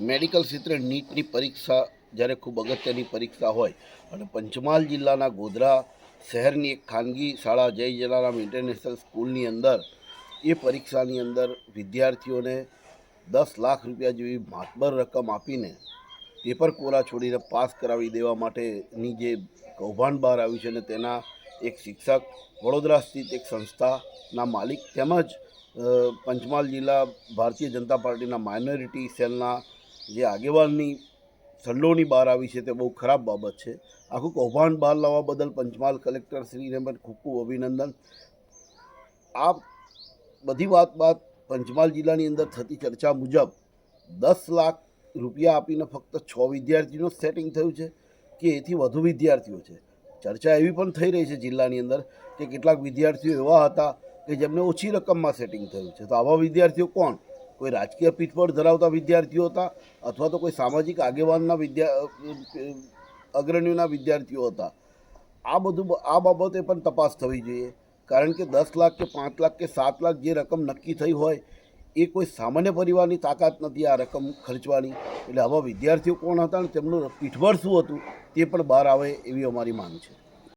Medical ક્ષેત્રે નીટની પરીક્ષા જ્યારે ખૂબ અગત્યની પરીક્ષા હોય અને પંચમહાલ જિલ્લાના ગોધરા શહેરની એક ખાનગી શાળા જય જલારામ ઇન્ટરનેશનલ સ્કૂલની અંદર એ પરીક્ષાની અંદર વિદ્યાર્થીઓને દસ લાખ રૂપિયા જેવી માતબર રકમ આપીને પેપર કોરા છોડીને પાસ કરાવી દેવા માટેની જે કૌભાંડ બહાર આવ્યું છે અને તેના એક શિક્ષક વડોદરા સ્થિત એક સંસ્થાના માલિક તેમજ પંચમહાલ જિલ્લા ભારતીય જનતા પાર્ટીના માઇનોરિટી સેલના જે આગેવાનની સંડોવણી બહાર આવી છે તે બહુ ખરાબ બાબત છે. આખું કૌભાંડ બહાર લાવવા બદલ પંચમહાલ કલેક્ટર શ્રીને પણ ખૂબ ખૂબ અભિનંદન. આ બધી વાત બાદ પંચમહાલ જિલ્લાની અંદર થતી ચર્ચા મુજબ દસ લાખ રૂપિયા આપીને ફક્ત છ વિદ્યાર્થીનું સેટિંગ થયું છે કે એથી વધુ વિદ્યાર્થીઓ છે. ચર્ચા એવી પણ થઈ રહી છે જિલ્લાની અંદર કે કેટલાક વિદ્યાર્થીઓ એવા હતા કે જેમને ઓછી રકમમાં સેટિંગ થયું છે. તો આવા વિદ્યાર્થીઓ કોણ? કોઈ રાજકીય પીઠબળ ધરાવતા વિદ્યાર્થીઓ હતા અથવા તો કોઈ સામાજિક આગેવાનના વિદ્યા અગ્રણીઓના વિદ્યાર્થીઓ હતા. આ બધું આ બાબતે પણ તપાસ થવી જોઈએ. કારણ કે દસ લાખ કે પાંચ લાખ કે સાત લાખ જે રકમ નક્કી થઈ હોય, એ કોઈ સામાન્ય પરિવારની તાકાત નથી આ રકમ ખર્ચવાની. એટલે આવા વિદ્યાર્થીઓ કોણ હતા અને તેમનું પીઠબળ શું હતું, તે પણ બહાર આવે એવી અમારી માંગ છે.